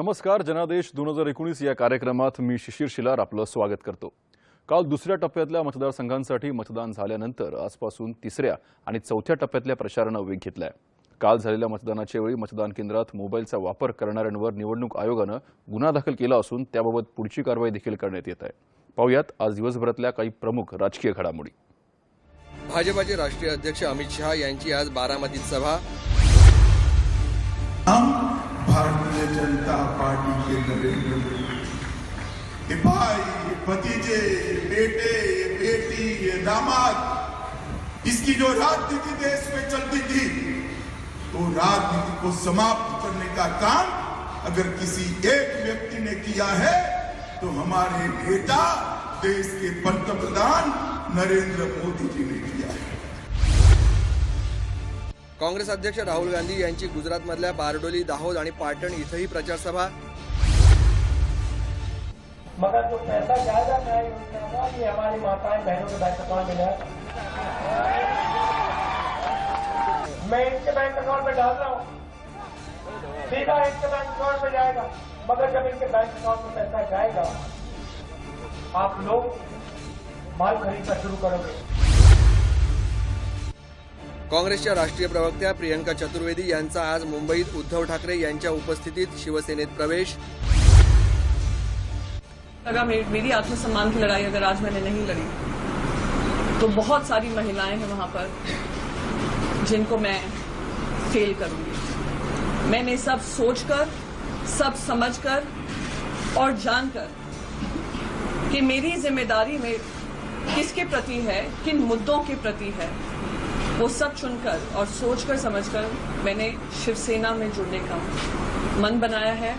नमस्कार जनादेश दोन हजार एकोणीस या कार्यक्रमात मी शिशिर शिलार आपलं स्वागत करतो. काल दुसऱ्या टप्प्यातल्या मतदारसंघांसाठी मतदान झाल्यानंतर आजपासून तिसऱ्या आणि चौथ्या टप्प्यातल्या प्रचारानं वेग घेतलाय. काल झालेल्या मतदानाच्या वेळी मतदान केंद्रात मोबाईलचा वापर करणाऱ्यांवर निवडणूक आयोगानं गुन्हा दाखल केला असून त्याबाबत पुढची कारवाई देखील करण्यात येत आहे. पाहुयात आज दिवसभरातल्या काही प्रमुख राजकीय घडामोडी. भाजपाचे राष्ट्रीय अध्यक्ष अमित शहा यांची आज बारामतीत सभा. जनता पार्टी के नरेंद्र मोदी। ये भाई ये भतीजे ये बेटे ये बेटी ये दामाद, इसकी जो राजनीति देश में चलती थी तो राजनीति को समाप्त करने का काम अगर किसी एक व्यक्ति ने किया है तो हमारे नेता, देश के पंतप्रधान नरेंद्र मोदी जी ने किया है। काँग्रेस अध्यक्ष राहुल गांधी यांची गुजरातमधल्या बारडोली दाहोद आणि पाटण इथंही प्रचार सभा मगर जो पैसा न्याय योजना ये हमारी माताएं बहनों के बैंक अकाउंट में मैं इनके बैंक अकाउंट में डाल रहा हूँ। सीधा इनके बैंक अकाउंट में जाएगा मगर जब इनके बैंक अकाउंट में पैसा जाएगा आप लोग माल खरीदना शुरू करोगे। काँग्रेसच्या राष्ट्रीय प्रवक्त्या प्रियंका चतुर्वेदी यांचा आज मुंबईत उद्धव ठाकरे यांच्या उपस्थितीत शिवसेनेत प्रवेश. मेरी आत्मसम्मान की लड़ाई अगर आज मैंने नहीं लड़ी तो बहुत सारी महिलाएँ हैं वहाँ पर, जिनको मैं फेल करूँगी। मैंने सब सोचकर, सब समझकर और जानकर कि मेरी ज़िम्मेदारी में किसके प्रति है, किन मुद्दों के प्रति है वो सब चुनकर और सोचकर समझकर मैंने शिवसेना में जुड़ने का मन बनाया है।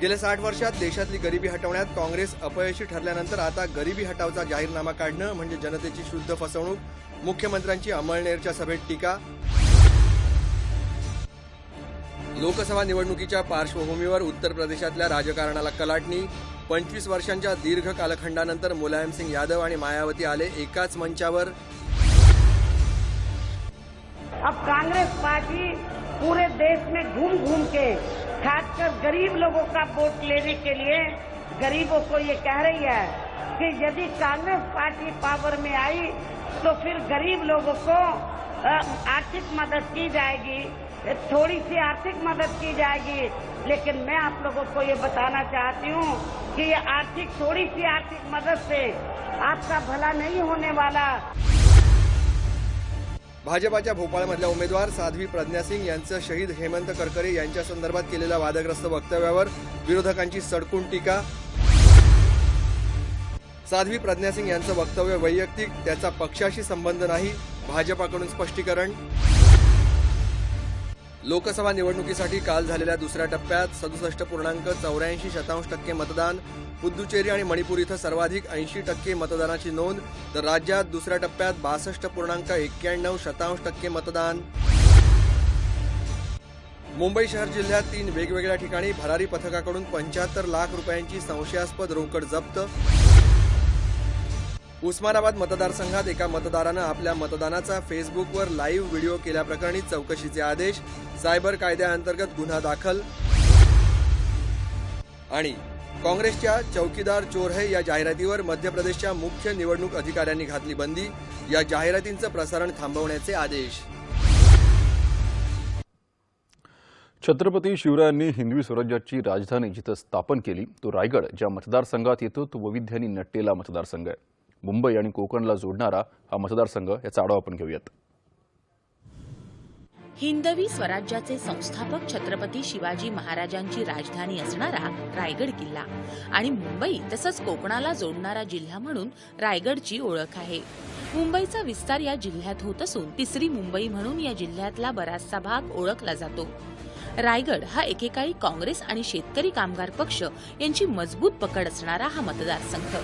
गेल्या साठ वर्षात देशातली गरिबी हटवण्यात काँग्रेस अपयशी ठरल्यानंतर आता गरिबी हटावचा जाहीरनामा काढणं म्हणजे जनतेची शुद्ध फसवणूक मुख्यमंत्र्यांची अमळनेरच्या सभेत टीका. लोकसभा निवडणुकीच्या पार्श्वभूमीवर उत्तर प्रदेशातल्या राजकारणाला कलाटणी पंचवीस वर्षांच्या दीर्घ कालखंडानंतर मुलायमसिंग यादव आणि मायावती आले एकाच मंचावर. अब कांग्रेस पार्टी पूरे देश में घूम घूम के खासकर गरीब लोगों का वोट लेने के लिए गरीबों को ये कह रही है कि यदि कांग्रेस पार्टी पावर में आई तो फिर गरीब लोगों को आर्थिक मदद की जाएगी, थोड़ी सी आर्थिक मदद की जाएगी, लेकिन मैं आप लोगों को ये बताना चाहती हूँ कि ये आर्थिक थोड़ी सी आर्थिक मदद से आपका भला नहीं होने वाला। भाजपाच्या भोपाळमधल्या उमेदवार साध्वी प्रज्ञा सिंग यांचं शहीद हेमंत करकरे यांच्या संदर्भात केलेल्या वादग्रस्त वक्तव्यावर विरोधकांची सडकून टीका. साध्वी प्रज्ञा सिंग यांचं वक्तव्य वैयक्तिक त्याचा पक्षाशी संबंध नाही भाजपाकडून स्पष्टीकरण. लोकसभा निवडणुकीसाठी काल झालेल्या दुसऱ्या टप्प्यात सदुसष्ट पूर्णांक चौऱ्याऐंशी शतांश टक्के मतदान पुद्दुचेरी आणि मणिपूर इथं सर्वाधिक ऐंशी टक्के मतदानाची नोंद तर राज्यात दुसऱ्या टप्प्यात बासष्ट पूर्णांक एक्क्याण्णव शतांश टक्के मतदान. मुंबई शहर जिल्ह्यात तीन वेगवेगळ्या ठिकाणी भरारी पथकाकडून पंच्याहत्तर लाख रुपयांची संशयास्पद रोकड जप्त उस्मानाबाद मतदारसंघात एका मतदारानं आपल्या मतदानाचा फेसबुकवर लाईव्ह व्हिडिओ केल्याप्रकरणी चौकशीचे आदेश सायबर कायद्याअंतर्गत गुन्हा दाखल. आणि काँग्रेसच्या चौकीदार चोर है या जाहिरातीवर मध्य प्रदेशच्या मुख्य निवडणूक अधिकाऱ्यांनी घातली बंदी. या जाहिरातींचं प्रसारण थांबवण्याचे आदेश. छत्रपती शिवरायांनी हिंदवी स्वराज्याची राजधानी जिथं स्थापन केली तो रायगड ज्या मतदारसंघात येतो तो वैविध्यानी नटलेला मतदारसंघ आहे. मुंबई आणि कोकणला जोडणारा हा मतदारसंघ याचा आढावा आपण घेऊयात. हिंदवी स्वराज्याचे संस्थापक छत्रपती शिवाजी महाराजांची राजधानी असणारा रायगड किल्ला आणि मुंबई तसंच कोकणाला जोडणारा जिल्हा म्हणून रायगडची ओळख आहे. मुंबईचा विस्तार या जिल्ह्यात होत असून तिसरी मुंबई म्हणून या जिल्ह्यातला बराचसा भाग ओळखला जातो. रायगड हा एकेकाळी काँग्रेस आणि शेतकरी कामगार पक्ष यांची मजबूत पकड असणारा हा मतदारसंघ.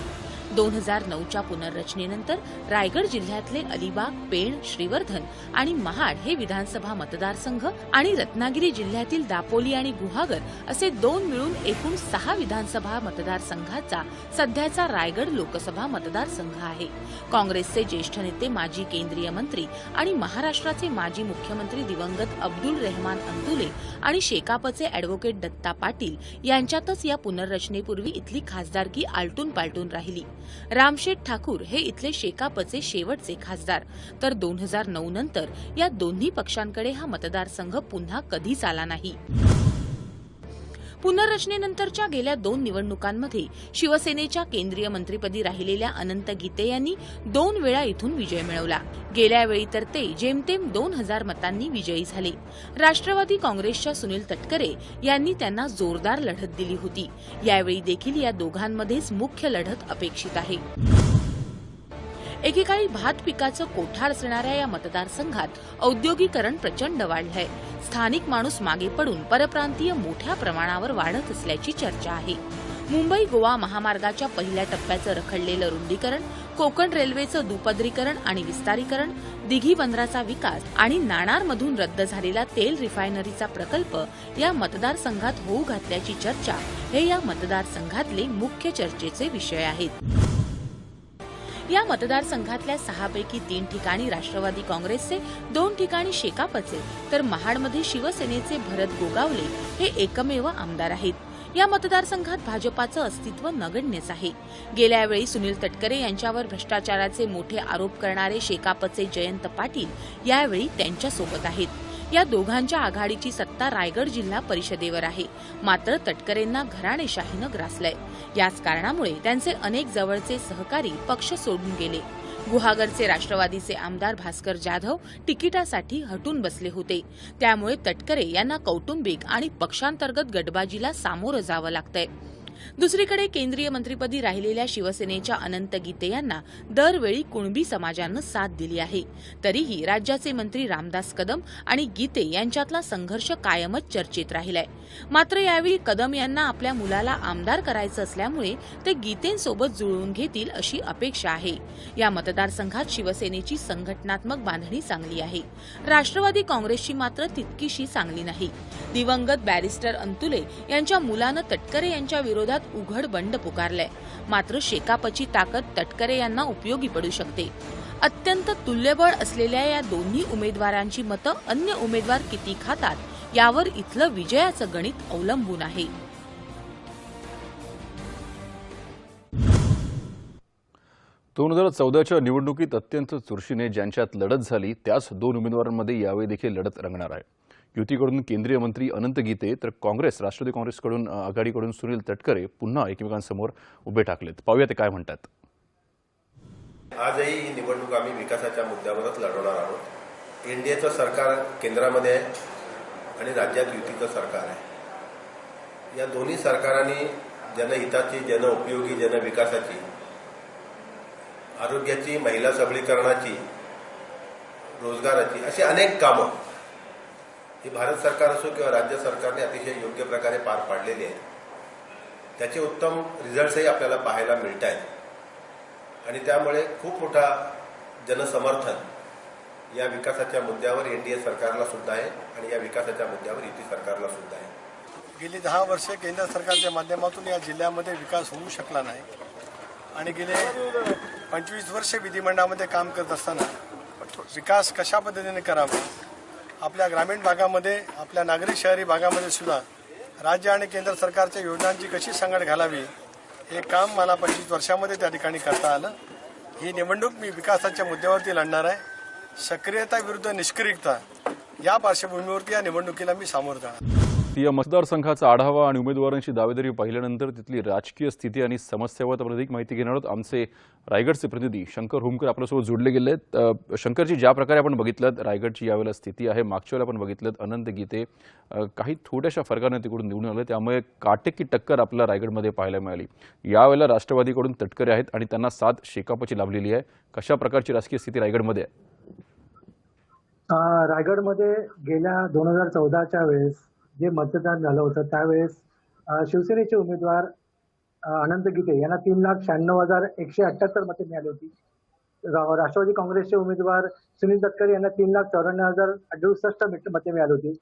दोन हजार नऊच्या पुनर्रचनेनंतर रायगड जिल्ह्यातले अलिबाग पेण श्रीवर्धन आणि महाड हे विधानसभा मतदारसंघ आणि रत्नागिरी जिल्ह्यातील दापोली आणि गुहागर असे दोन मिळून एकूण सहा विधानसभा मतदारसंघाचा सध्याचा रायगड लोकसभा मतदारसंघ आहे. काँग्रेसचे ज्येष्ठ नेते माजी केंद्रीय मंत्री आणि महाराष्ट्राचे माजी मुख्यमंत्री दिवंगत अब्दुल रेहमान अंतुले आणि शेकापचे अॅडव्होकेट दत्ता पाटील यांच्यातच या पुनर्रचनेपूर्वी इथली खासदारकी आलटून पालटून राहिली. रामशेठ ठाकूर हे इथले शेकापचे शेवटचे खासदार. तर दोन हजार नऊ नंतर या दोन्ही पक्षांकडे हा मतदारसंघ पुन्हा कधीच आला नाही. पुनर्रचनेनंतरच्या गेल्या दोन निवडणुकांमध्ये शिवसेनेच्या केंद्रीय मंत्रीपदी राहिलेल्या अनंत गीते यांनी दोन वेळा इथून विजय मिळवला. गेल्या वेळी तर ते जेमतेम दोन हजार मतांनी विजयी झाले. राष्ट्रवादी काँग्रेसच्या सुनील तटकरे यांनी त्यांना जोरदार लढत दिली होती. यावेळी देखील या दोघांमध्येच मुख्य लढत अपेक्षित आहे. एकेकाळी भात पिकाचं कोठार असणाऱ्या या मतदारसंघात. औद्योगिकरण प्रचंड वाढलंय. स्थानिक माणूस मागे पडून परप्रांतीय मोठ्या प्रमाणावर वाढत असल्याची चर्चा आहे. मुंबई गोवा महामार्गाच्या पहिल्या टप्प्याचं रखडलेलं रुंदीकरण कोकण रेल्वेचं दुपदरीकरण आणि विस्तारीकरण दिघी बंदराचा विकास आणि नाणारमधून रद्द झालेला तेल रिफायनरीचा प्रकल्प या मतदारसंघात होऊ घातल्याची चर्चा हे या मतदारसंघातले मुख्य चर्चेचे विषय आहेत. या मतदारसंघातल्या सहापैकी तीन ठिकाणी राष्ट्रवादी काँग्रेसचे दोन ठिकाणी शेकापचे तर महाडमध्ये शिवसेनेचे भरत गोगावले हे एकमेव आमदार आहेत. या मतदारसंघात भाजपाचं अस्तित्व नगण्यच आहे. गेल्या वेळी सुनील तटकरे यांच्यावर भ्रष्टाचाराचे मोठे आरोप करणारे शेकापचे जयंत पाटील यावेळी त्यांच्यासोबत आहेत. या दोघांच्या आघाडीची सत्ता रायगड जिल्हा परिषदेवर आहे. मात्र तटकरेंना घराणेशाहीनं ग्रासलंय. याच कारणामुळे त्यांचे अनेक जवळचे सहकारी पक्ष सोडून गेले. गुहागरचे राष्ट्रवादीचे आमदार भास्कर जाधव तिकिटासाठी हटून बसले होते. त्यामुळे तटकरे यांना कौटुंबिक आणि पक्षांतर्गत गटबाजीला सामोरं जावं लागतंय. दुसरीकडे केंद्रीय मंत्रीपदी राहिलेल्या शिवसेनेच्या अनंत गीते यांना दरवेळी कुणबी समाजानं साथ दिली आहे. तरीही राज्याचे मंत्री रामदास कदम आणि गीते यांच्यातला संघर्ष कायमच चर्चेत राहिलाय. मात्र यावेळी कदम यांना आपल्या मुलाला आमदार करायचं असल्यामुळे ते गीतेंसोबत जुळवून घेतील अशी अपेक्षा आहे. या मतदारसंघात शिवसेनेची संघटनात्मक बांधणी चांगली आहे. राष्ट्रवादी काँग्रेसची मात्र तितकीशी चांगली नाही. दिवंगत बॅरिस्टर अंतुले यांच्या मुलानं तटकरे यांच्या विरोधात उघड बंड पुकारलंय. मात्र शेकापची ताकद तटकरे यांना उपयोगी पडू शकते. अत्यंत तुल्यबळ असलेल्या या दोन्ही उमेदवारांची मतं अन्य उमेदवार किती खातात यावर इथलं विजयाचं गणित अवलंबून आहे. दोन हजार चौदाच्या निवडणुकीत अत्यंत चुरशीने ज्यांच्यात लढत झाली त्याच दोन उमेदवारांमध्ये यावेळी देखील लढत रंगणार आहे. युतीकडून केंद्रीय मंत्री अनंत गीते तर काँग्रेस राष्ट्रवादी काँग्रेसकडून आघाडीकडून सुनील तटकरे पुन्हा एकमेकांसमोर उभे टाकलेत. पाहूया ते काय म्हणतात. आजही ही निवडणूक आम्ही विकासाच्या मुद्द्यावरच लढवणार आहोत. एनडीएचं सरकार केंद्रामध्ये आहे आणि राज्यात युतीचं सरकार आहे. या दोन्ही सरकारांनी जनहिताची जनउपयोगी जनविकासाची आरोग्याची महिला सबलीकरणाची रोजगाराची अशी अनेक कामं ही भारत सरकार असो किंवा राज्य सरकारने अतिशय योग्य प्रकारे पार पाडलेली आहेत त्याचे उत्तम रिझल्ट्सही आपल्याला पाहायला मिळत आहेत. आणि त्यामुळे खूप मोठा जनसमर्थन या विकासाच्या मुद्द्यावर एनडीए सरकारला सुद्धा आहे आणि या विकासाच्या मुद्द्यावर युती सरकारला सुद्धा आहे. गेली दहा वर्षे केंद्र सरकारच्या माध्यमातून या जिल्ह्यामध्ये विकास होऊ शकला नाही. आणि गेले पंचवीस वर्षे विधिमंडळामध्ये काम करत असताना विकास कशा पद्धतीने करावा? आपल्या ग्रामीण भागामध्ये आपल्या नागरी शहरी भागामध्ये सुद्धा राज्य आणि केंद्र सरकारच्या योजनांची कशी सांगड घालावी हे काम मला पंचवीस वर्षामध्ये त्या ठिकाणी करता आलं. ही निवडणूक मी विकासाच्या मुद्द्यावरती लढणार आहे. सक्रियता विरुद्ध निष्क्रियता या पार्श्वभूमीवरती या निवडणुकीला मी सामोरं जाणार. या मतदारसंघाचा आढावा आणि उमेदवारांची दावेदारी पाहिल्यानंतर तिथली राजकीय स्थिती आणि समस्यावर अधिक माहिती घेणार आहोत आमचे रायगडचे प्रतिनिधी शंकर हुमकर आपल्यासोबत जोडले गेले आहेत. शंकरजी ज्या प्रकारे आपण बघितलं रायगडची यावेळेला स्थिती आहे मागच्या वेळेला आपण बघितलं अनंत गीते काही थोड्याशा फरकाने तिकडून निवडून आले त्यामुळे काटेकी टक्कर आपल्याला रायगडमध्ये पाहायला मिळाली. यावेळेला राष्ट्रवादीकडून तटकरे आहेत आणि त्यांना सात शेकापची लाभलेली आहे. कशा प्रकारची राजकीय स्थिती रायगडमध्ये आहे? रायगडमध्ये गेल्या दोन हजार चौदाच्या वेळेस जे मतदान झालं होतं त्यावेळेस शिवसेनेचे उमेदवार अनंत गीते यांना तीन लाख शहाण्णव हजार एकशे अठ्ठ्याहत्तर मते मिळाली होती. राष्ट्रवादी काँग्रेसचे उमेदवार सुनील तटकरे यांना तीन लाख चौऱ्याण्णव हजार अडुसष्ट मते मिळाली होती.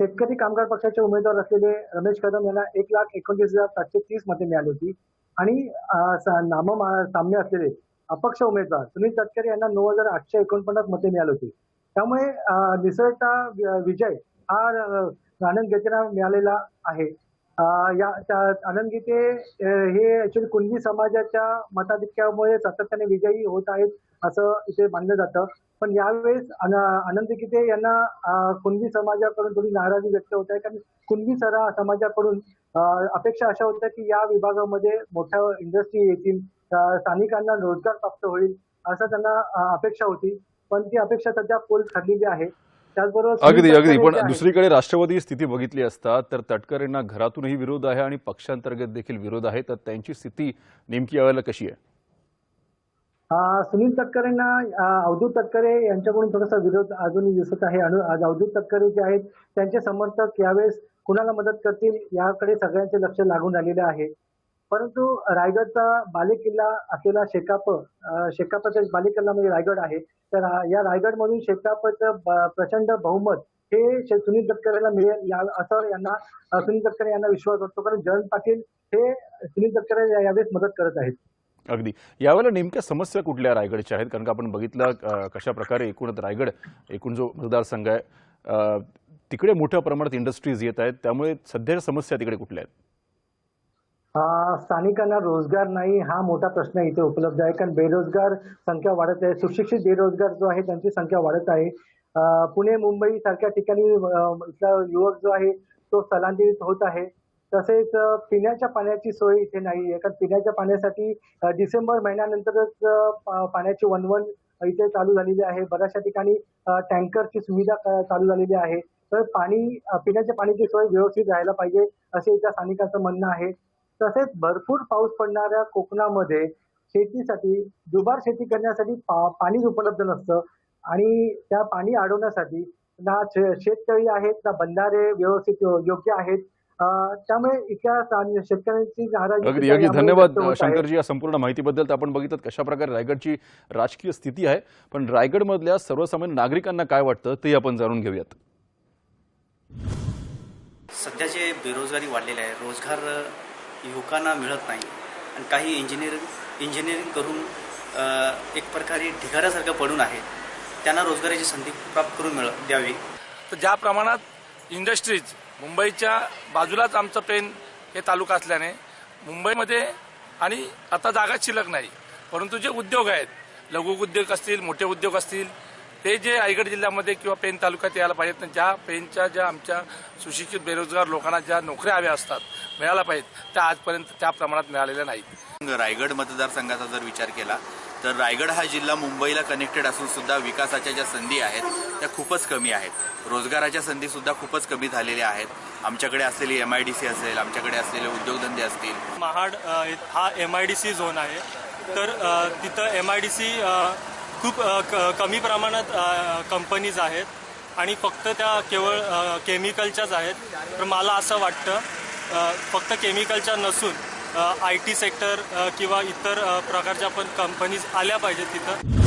शेतकरी कामगार पक्षाचे उमेदवार असलेले रमेश कदम यांना एक लाख एकोणतीस हजार सातशे तीस मते मिळाली होती. आणि नाम साम्य असलेले अपक्ष उमेदवार सुनील तटकरे यांना नऊ हजार आठशे एकोणपन्नास मते मिळाली होती. त्यामुळे निसळता वि- विजय हा आनंद गीतेला मिळालेला आहे. या आनंद गीते हे ऍक्च्युली कुणबी समाजाच्या मताधिक्यामुळे सातत्याने विजयी होत आहेत असं इथे मानलं जातं. पण यावेळेस आनंद गीते यांना कुणबी समाजाकडून थोडी नाराजी व्यक्त होत आहे. कारण कुणबी सरा समाजाकडून अपेक्षा अशा होत्या की या विभागामध्ये मोठ्या इंडस्ट्री येतील स्थानिकांना रोजगार प्राप्त होईल असं त्यांना अपेक्षा होती. पण ती अपेक्षा सध्या पोल ठरलेली आहे. त्याचबरोबर अगदी अगदी. पण दुसरीकडे राष्ट्रवादी स्थिती बघितली असता तर तटकरेंना घरातूनही विरोध आहे आणि पक्षांतर्गत देखील विरोध आहे. तर त्यांची स्थिती नेमकी यावेळेला कशी आहे? सुनील तटकरेंना अवधूत तटकरे यांच्याकडून थोडासा विरोध अजूनही दिसत आहे. आज अवधूत तटकरे जे आहेत त्यांचे समर्थक यावेळेस कुणाला मदत करतील याकडे सगळ्यांचे लक्ष लागून राहिलेले आहे. परंतु रायगडचा बालेकिल्ला असलेला शेकाप अं, शेकापचा बालेकिल्ला म्हणजे रायगड आहे. तर या रायगडमधून शेकापचं ब- प्रचंड बहुमत हे शे- सुनील तटकरेला मिळेल. या असं यांना सुनील तटकरे यांना विश्वास वाटतो कारण जयंत पाटील हे सुनील तटकरे या- यावेळेस मदत करत आहेत. अगदी. यावेळेला नेमक्या समस्या कुठल्या रायगडच्या आहेत? कारण का आपण बघितलं कशा प्रकारे एकूणच रायगड एकूण जो मतदारसंघ आहे तिकडे मोठ्या प्रमाणात इंडस्ट्रीज येत आहेत. त्यामुळे सध्याच्या समस्या तिकडे कुठल्या आहेत? स्थानिकांना रोजगार नाही हा मोठा प्रश्न इथे उपलब्ध आहे. कारण बेरोजगार संख्या वाढत आहे. सुशिक्षित बेरोजगार जो आहे त्यांची संख्या वाढत आहे. पुणे मुंबई सारख्या ठिकाणी इथला युवक जो आहे तो स्थलांतरित होत आहे. तसेच पिण्याच्या पाण्याची सोय इथे नाही आहे. कारण पिण्याच्या पाण्यासाठी डिसेंबर महिन्यानंतरच पाण्याची वणवण इथे चालू झालेली आहे. बऱ्याचशा ठिकाणी टँकरची सुविधा चालू झालेली आहे. तर पाणी पिण्याच्या पाण्याची सोय व्यवस्थित राहायला पाहिजे असे इथल्या स्थानिकांचं म्हणणं आहे. तसेच भरपूर पाऊस पडणाऱ्या कोकणामध्ये शेतीसाठी दुबार शेती करण्यासाठी पा- पाणीच उपलब्ध नसतं. आणि त्या पाणी अडवण्यासाठी ना शेततळी आहेत ना बंधारे व्यवस्थित योग्य आहेत. अं, त्यामुळे इथल्या शेतकऱ्यांची नाराजी धन्यवाद. शंकरजी या संपूर्ण माहितीबद्दल तर आपण बघितलं कशा प्रकारे रायगडची राजकीय स्थिती आहे. पण रायगडमधल्या सर्वसामान्य नागरिकांना काय वाटतं ते आपण जाणून घेऊयात. सध्या जे बेरोजगारी वाढलेली आहे रोजगार युवकांना मिळत नाही. आणि काही इंजिनिअरिंग इंजिनिअरिंग करून एक प्रकारे ढिगाऱ्यासारखं पडून आहे. त्यांना रोजगाराची संधी प्राप्त करून मिळ द्यावी. तर ज्या प्रमाणात इंडस्ट्रीज मुंबईच्या बाजूलाच आमचं पेन हे तालुका असल्याने मुंबईमध्ये आणि आता जागा शिल्लक नाही. परंतु जे उद्योग आहेत लघु उद्योग असतील मोठे उद्योग असतील ते जे रायगड जिल्ह्यामध्ये किंवा पेन तालुक्यात यायला पाहिजेत ज्या पेनच्या ज्या आमच्या सुशिक्षित बेरोजगार लोकांना ज्या नोकऱ्या हव्या असतात मिळायला पाहिजेत त्या आजपर्यंत त्या प्रमाणात मिळालेल्या नाहीत. रायगड मतदारसंघाचा जर विचार केला तर रायगड हा जिल्हा मुंबईला कनेक्टेड असून सुद्धा विकासाच्या ज्या संधी आहेत त्या खूपच कमी आहेत. रोजगाराच्या संधी सुद्धा खूपच कमी झालेल्या आहेत. आमच्याकडे असलेली एम आय डी सी असेल आमच्याकडे असलेले उद्योगधंदे असतील. महाड हा M I D C zone आहे. तर तिथं एम आय डी सी खूप कमी प्रमाणात कंपनीज आहेत. आणि फक्त त्या केवळ केमिकलच्याच आहेत. तर मला असं वाटतं फक्त केमिकलच्या नसून आय टी सेक्टर किंवा इतर प्रकारच्या पण कंपनीज आल्या पाहिजेत तिथं.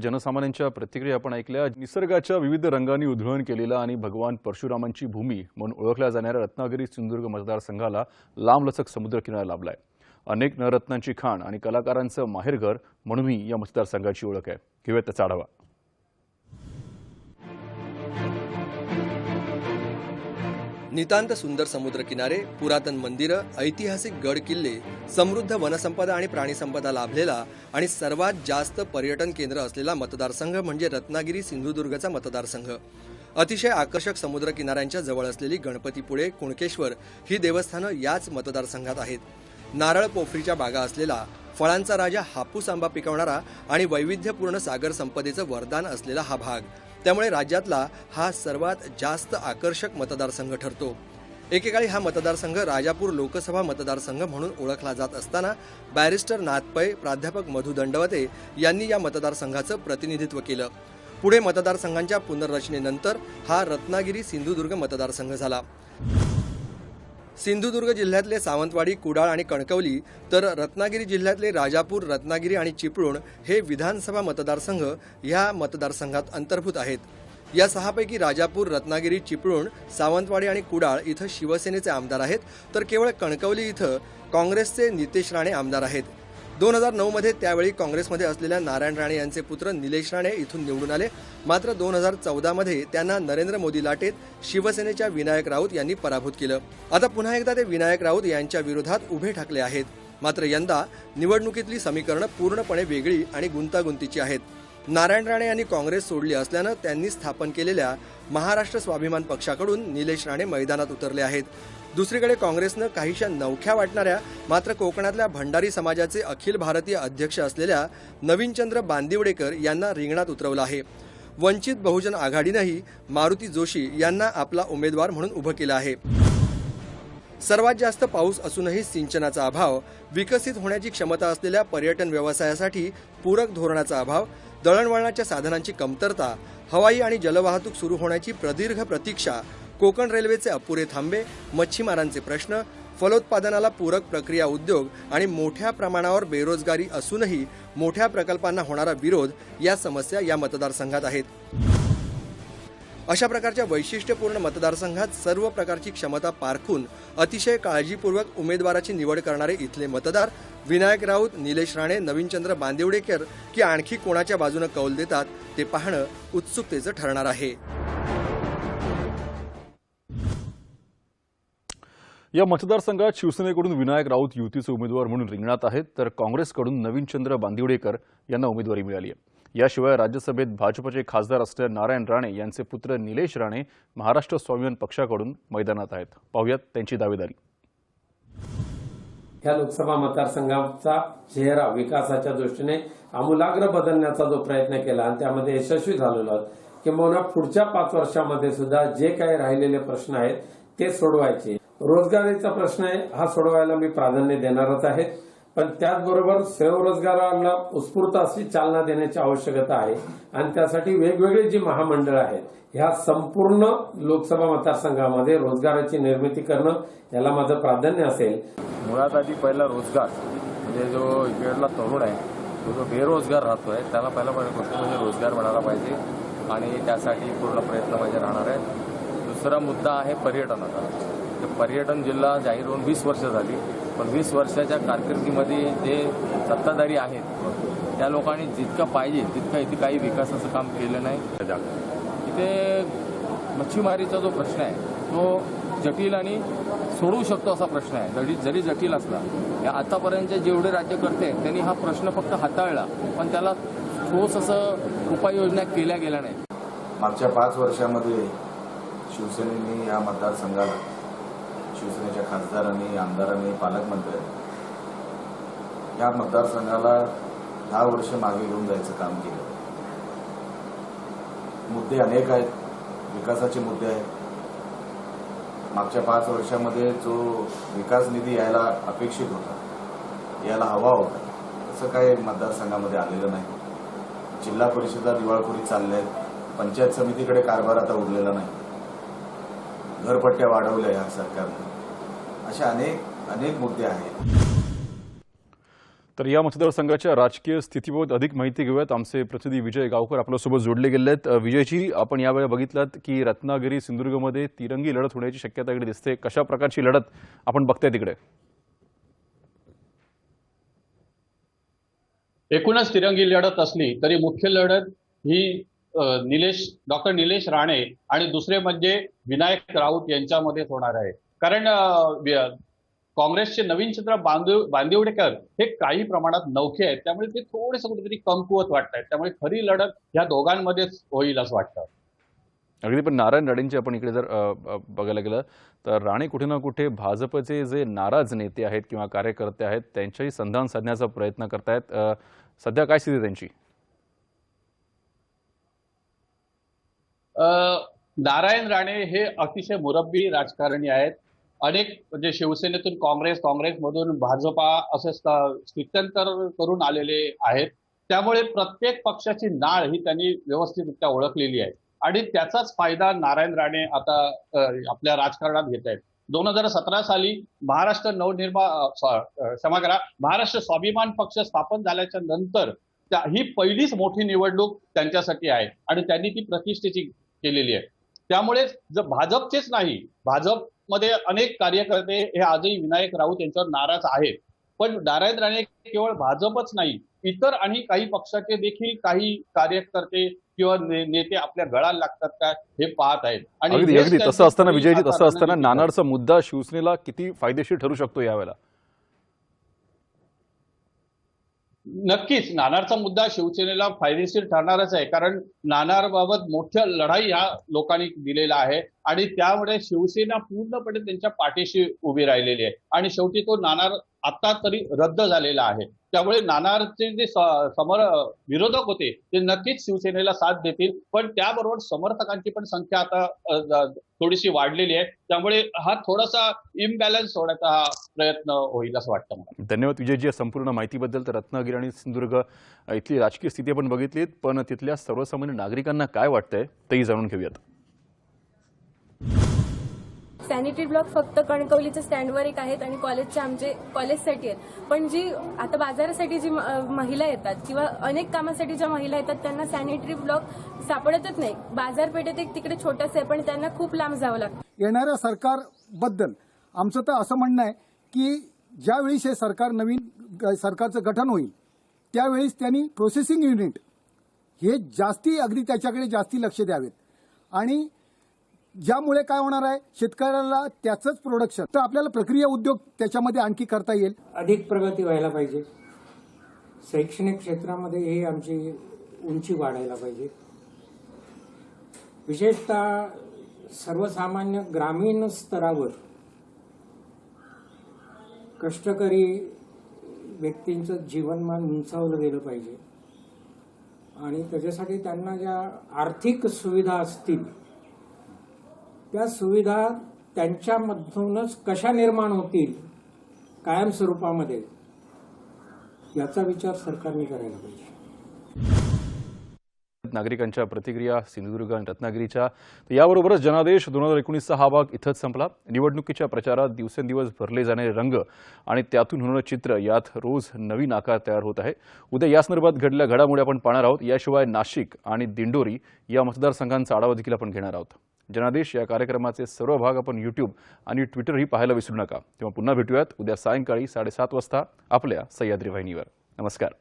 जनसामान्यांच्या प्रतिक्रिया आपण ऐकल्या. निसर्गाच्या विविध रंगांनी उधळण केलेला आणि भगवान परशुरामांची भूमी म्हणून ओळखल्या जाणाऱ्या रत्नागिरी सिंधुदुर्ग मतदारसंघाला लांबलचक समुद्रकिनारा लाभलाय. अनेक नरत्नांची खाण आणि कलाकारांचं माहेरघर म्हणूनही या मतदारसंघाची ओळख आहे. घेऊयात त्याचा आढावा. नितांत सुंदर समुद्रकिनारे पुरातन मंदिरं ऐतिहासिक गड किल्ले समृद्ध वनसंपदा आणि प्राणीसंपदा लाभलेला आणि सर्वात जास्त पर्यटन केंद्र असलेला मतदारसंघ म्हणजे रत्नागिरी सिंधुदुर्गचा मतदारसंघ. अतिशय आकर्षक समुद्रकिनाऱ्यांच्या जवळ असलेली गणपतीपुळे कुणकेश्वर ही देवस्थानं याच मतदारसंघात आहेत. नारळ पोफरीच्या बागा असलेला फळांचा राजा हापूस आंबा पिकवणारा आणि वैविध्यपूर्ण सागर संपदेचं वरदान असलेला हा भाग. त्यामुळे राज्यातला हा सर्वात जास्त आकर्षक मतदारसंघ ठरतो. एकेकाळी हा मतदारसंघ राजापूर लोकसभा मतदारसंघ म्हणून ओळखला जात असताना बॅरिस्टर नाथपै प्राध्यापक मधु दंडवते यांनी या मतदारसंघाचं प्रतिनिधित्व केलं. पुढे मतदारसंघांच्या पुनर्रचनेनंतर हा रत्नागिरी सिंधुदुर्ग मतदारसंघ झाला. सिंधुदुर्ग जिल्ह्यातले सावंतवाडी कुडाळ आणि कणकवली तर रत्नागिरी जिल्ह्यातले राजापूर रत्नागिरी आणि चिपळूण हे विधानसभा मतदारसंघ ह्या मतदारसंघात अंतर्भूत आहेत. या सहापैकी राजापूर रत्नागिरी चिपळूण सावंतवाडी आणि कुडाळ इथं शिवसेनेचे आमदार आहेत तर केवळ कणकवली इथं काँग्रेसचे नितेश राणे आमदार आहेत. दोन हजार नऊमध्ये त्यावेळी काँग्रेसमध्ये असलेल्या नारायण राणे यांचे पुत्र निलेश राणे इथून निवडून आले. मात्र दोन हजार चौदामध्ये त्यांना नरेंद्र मोदी लाटेत शिवसेनेच्या विनायक राऊत यांनी पराभूत केलं. आता पुन्हा एकदा ते विनायक राऊत यांच्या विरोधात उभे ठाकले आहेत. मात्र यंदा निवडणुकीतली समीकरणं पूर्णपणे वेगळी आणि गुंतागुंतीची आहेत. नारायण राणे यांनी काँग्रेस सोडली असल्यानं त्यांनी स्थापन केलेल्या महाराष्ट्र स्वाभिमान पक्षाकडून निलेश राणे मैदानात उतरले आहेत. दुसरीकडे काँग्रेसनं काहीशा नवख्या वाटणाऱ्या मात्र कोकणातल्या भंडारी समाजाचे अखिल भारतीय अध्यक्ष असलेल्या नवीनचंद्र बांदिवडेकर यांना रिंगणात उतरवलं आहे. वंचित बहुजन आघाडीनंही मारुती जोशी यांना आपला उमेदवार म्हणून उभं केलं आहे. सर्वात जास्त पाऊस असूनही सिंचनाचा अभाव विकसित होण्याची क्षमता असलेल्या पर्यटन व्यवसायासाठी पूरक धोरणाचा अभाव दळणवळणाच्या साधनांची कमतरता हवाई आणि जलवाहतूक सुरू होण्याची प्रदीर्घ प्रतीक्षा कोकण रेल्वेचे अपुरे थांबे मच्छीमारांचे प्रश्न फलोत्पादनाला पूरक प्रक्रिया उद्योग आणि मोठ्या प्रमाणावर बेरोजगारी असूनही मोठ्या प्रकल्पांना होणारा विरोध या समस्या या मतदारसंघात आहेत. अशा प्रकारच्या वैशिष्ट्यपूर्ण मतदारसंघात सर्व प्रकारची क्षमता पारखून अतिशय काळजीपूर्वक उमेदवाराची निवड करणारे इथले मतदार विनायक राऊत निलेश राणे नवीनचंद्र बांदिवडेकर की आणखी कोणाच्या बाजूनं कौल देतात ते पाहणं उत्सुकतेचं ठरणार आहे. या मतदारसंघात शिवसेनेकडून विनायक राऊत युतीचे उमेदवार म्हणून रिंगणात आहेत तर काँग्रेसकडून नवीनचंद्र बांदिवडेकर यांना उमेदवारी मिळाली आहे. याशिवाय राज्यसभेत भाजपचे खासदार असलेल्या नारायण राणे यांचे पुत्र निलेश राणे महाराष्ट्र स्वाभिमान पक्षाकडून मैदानात आहेत. पाहुयात त्यांची दावेदारी. या लोकसभा मतदारसंघाचा चेहरा विकासाच्या दृष्टीने आमूलाग्र बदलण्याचा जो प्रयत्न केला आणि त्यामध्ये यशस्वी झालेलो आहोत किंबहुना पुढच्या पाच वर्षामध्ये सुद्धा जे काही राहिलेले प्रश्न आहेत ते सोडवायचे. रोजगारीचा प्रश्न आहे हा सोडवायला मी प्राधान्य देणारच आहे. पण त्याचबरोबर स्वयंरोजगाराला उत्स्फूर्त अशी चालना देण्याची आवश्यकता आहे. आणि त्यासाठी वेगवेगळी जी महामंडळ आहेत ह्या संपूर्ण लोकसभा मतदारसंघामध्ये रोजगाराची निर्मिती करणं याला माझं प्राधान्य असेल. मुळात आधी पहिला रोजगार म्हणजे जो इकडला तरुण आहे तो जो बेरोजगार राहतोय त्याला पहिला पहिली गोष्ट म्हणजे रोजगार मिळाला पाहिजे. आणि त्यासाठी पूर्ण प्रयत्न माझे राहणार आहेत. दुसरा मुद्दा आहे पर्यटनाचा. पर्यटन जिल्हा जाहीर होऊन वीस वर्ष झाली. पण वीस वर्षाच्या कारकिर्दीमध्ये जे सत्ताधारी आहेत त्या लोकांनी जितकं पाहिजे तितकं इथे काही विकासाचं काम केलं नाही. इथे मच्छीमारीचा जो प्रश्न आहे तो जटिल आणि सोडवू शकतो असा प्रश्न आहे. जरी जरी जटिल असला या आतापर्यंतचे जेवढे राज्यकर्ते आहेत त्यांनी हा प्रश्न फक्त हाताळला पण त्याला ठोस असं उपाययोजना केल्या गेल्या नाही मागच्या पाच वर्षामध्ये शिवसेनेने या मतदारसंघाला शिवसेनेच्या खासदारांनी आमदारांनी पालकमंत्र्यांनी या मतदारसंघाला दहा वर्ष मागे घेऊन जायचं काम केलं. मुद्दे अनेक आहेत. विकासाचे मुद्दे आहेत. मागच्या पाच वर्षामध्ये जो विकास निधी यायला अपेक्षित होता यायला हवा होता असं काही मतदारसंघामध्ये आलेलं नाही. जिल्हा परिषदा दिवाळखोरी चालल्या आहेत. पंचायत समितीकडे कारभार आता उरलेला नाही. घरपट्ट्या वाढवल्या या सरकारने. असे अनेक अनेक मुद्दे आहेत. तर या मतदारसंघाच्या राजकीय स्थितीबाबत अधिक माहिती घेऊयात. आमचे प्रतिनिधी विजय गावकर आपल्यासोबत जोडले गेले आहेत विजयजी आपण यावेळी बघितलात की रत्नागिरी सिंधुदुर्गमध्ये तिरंगी लढत होण्याची शक्यता इकडे दिसते. कशा प्रकारची लढत आपण बघताय तिकडे एकूणच तिरंगी लढत असली तरी मुख्य लढत ही निलेश डॉक्टर निलेश राणे आणि दुसरे म्हणजे विनायक राऊत यांच्यामध्येच होणार आहे. कारण काँग्रेसचे नवीन चित्र नवीनचंद्र बांदिव बांदिवडेकर हे काही प्रमाणात नौखे आहेत. त्यामुळे ते थोडेसे कुठेतरी कमकुवत वाटत आहेत त्यामुळे खरी लढत ह्या दोघांमध्येच होईल असं वाटतं. अगदी पण नारायण राणेंची आपण इकडे जर बघायला गेलं तर राणे कुठे ना कुठे भाजपचे जे नाराज नेते आहेत किंवा कार्यकर्ते आहेत त्यांच्याही संधान साधण्याचा प्रयत्न करतायत. सध्या काय स्थिती त्यांची? नारायण राणे हे अतिशय मुरब्बी राजकारणी आहेत. अनेक म्हणजे शिवसेनेतून काँग्रेस काँग्रेसमधून भाजपा असे स्त- स्थित्यंतर करून आलेले आहेत. त्यामुळे प्रत्येक पक्षाची नाळ ही त्यांनी व्यवस्थितरित्या ओळखलेली आहे. आणि त्याचाच फायदा नारायण राणे आता आपल्या राजकारणात घेत आहेत. दोन हजार सतरा साली महाराष्ट्र नवनिर्माण क्षमा करा महाराष्ट्र स्वाभिमान पक्ष स्थापन झाल्याच्यानंतर त्या- ही पहिलीच मोठी निवडणूक त्यांच्यासाठी आहे. आणि त्यांनी ती प्रतिष्ठेची केलेली आहे. त्यामुळे जर भाजपचेच नाही भाजपमध्ये अनेक कार्यकर्ते हे आजही विनायक राऊत यांच्यावर नाराज आहेत. पण नारायण राणे केवळ भाजपच नाही इतर आणि काही पक्षाचे देखील काही कार्यकर्ते किंवा नेते आपल्या गळाला लागतात का हे पाहत आहेत. त्यांची तसं असताना विजयजी तसं असताना. नानारचा मुद्दा शिवसेनेला किती फायदेशीर ठरू शकतो यावेळेला? नक्कीच नाणारचा मुद्दा शिवसेनेला फायदेशीर ठरणारच आहे. कारण नाणारबाबत मोठ्या लढाई ह्या लोकांनी दिलेला आहे. आणि त्यामुळे शिवसेना पूर्णपणे त्यांच्या पाठीशी उभी राहिलेली आहे. आणि शेवटी तो नाणार आता तरी रद्द झालेला आहे. त्यामुळे नाणारचे जे समर विरोधक होते ते नक्कीच शिवसेनेला साथ देतील. पण त्याबरोबर समर्थकांची पण संख्या आता थोडीशी वाढलेली आहे. त्यामुळे हा थोडासा इम्बॅलन्स होण्याचा हा प्रयत्न होईल असं वाटतं मला. धन्यवाद विजयजी संपूर्ण माहितीबद्दल. तर रत्नागिरी आणि सिंधुदुर्ग इथली राजकीय स्थिती आपण बघितलीत. पण तिथल्या सर्वसामान्य नागरिकांना काय वाटतंय तेही जाणून घेऊयात. सॅनिटरी ब्लॉक फक्त कणकवलीच्या स्टँडवर एक आहेत आणि कॉलेजचे आमचे कॉलेजसाठी आहेत. पण जी आता बाजारासाठी जी म- महिला येतात किंवा अनेक कामासाठी ज्या महिला येतात त्यांना सॅनिटरी ब्लॉक सापडतच नाही. बाजारपेठेत एक तिकडे छोटंसं आहे पण त्यांना खूप लांब जावं लागतं. येणाऱ्या सरकारबद्दल आमचं तर असं म्हणणं आहे की ज्यावेळीस हे सरकार नवीन ग- सरकारचं गठन होईल त्यावेळीस त्यांनी प्रोसेसिंग युनिट हे जास्ती अगदी त्याच्याकडे जास्ती लक्ष द्यावेत. आणि ज्यामुळे काय होणार आहे? शेतकऱ्याला त्याचंच प्रोडक्शन तर आपल्याला प्रक्रिया उद्योग त्याच्यामध्ये आणखी करता येईल. अधिक प्रगती व्हायला पाहिजे. शैक्षणिक क्षेत्रामध्ये ही आमची उंची वाढायला पाहिजे. विशेषतः सर्वसामान्य ग्रामीण स्तरावर कष्टकरी व्यक्तींचं जीवनमान उंचावलं गेलं पाहिजे. आणि त्याच्यासाठी त्यांना ज्या आर्थिक सुविधा असतील त्या सुविधा त्यांच्यामधूनच कशा निर्माण होतील कायम स्वरूपामध्ये याचा विचार सरकारने करायला पाहिजे. नागरिकांच्या प्रतिक्रिया सिंधुदुर्ग आणि रत्नागिरीच्या. तर याबरोबरच जनादेश दोन हजार एकोणीसचा हा भाग इथंच संपला. निवडणुकीच्या प्रचारात दिवसेंदिवस भरले जाणारे रंग आणि त्यातून होणारं चित्र यात रोज नवीन आकार तयार होत आहे. उद्या या संदर्भात घडलेल्या घडामोडी आपण पाहणार आहोत. याशिवाय नाशिक आणि दिंडोरी या मतदारसंघांचा आढावा देखील आपण घेणार आहोत. जनादेश या कार्यक्रमाचे सर्व भाग आपण यूट्यूब आणि ट्विटरही पाहायला विसरू नका. तेव्हा पुन्हा भेटूयात. उद्या सायंकाळी साडेसात वाजता आपल्या सह्याद्री वाहिनीवर. नमस्कार.